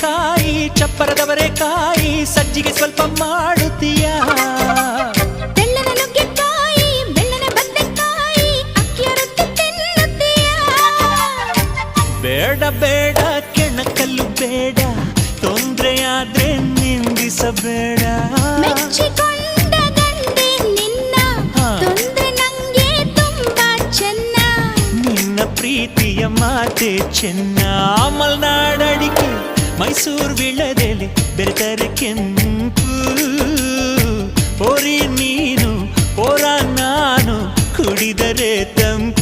ಕಾಯಿ ಚಪ್ಪರದವರೆಕಾಯಿ ಸಜ್ಜಿಗೆ ಸ್ವಲ್ಪ ಮಾಡುತ್ತೀಯಾ ಬೇಡ ಬೇಡ ಕೆಣಕಲ್ಲು ಬೇಡ ತೊಂದರೆ ನಿಂದಿಸಬೇಡ ಪ್ರೀತಿಯ ಮಾತೆ ಚೆನ್ನ ಮಲ್ನಾಡ ಮೈಸೂರು ವಿಳದೆಲೆ ಬೆರೆತರೆ ಕೆಂಪು ಓರಿ ನೀನು ಓರ ನಾನು ಕುಡಿದರೆ ತಂಪು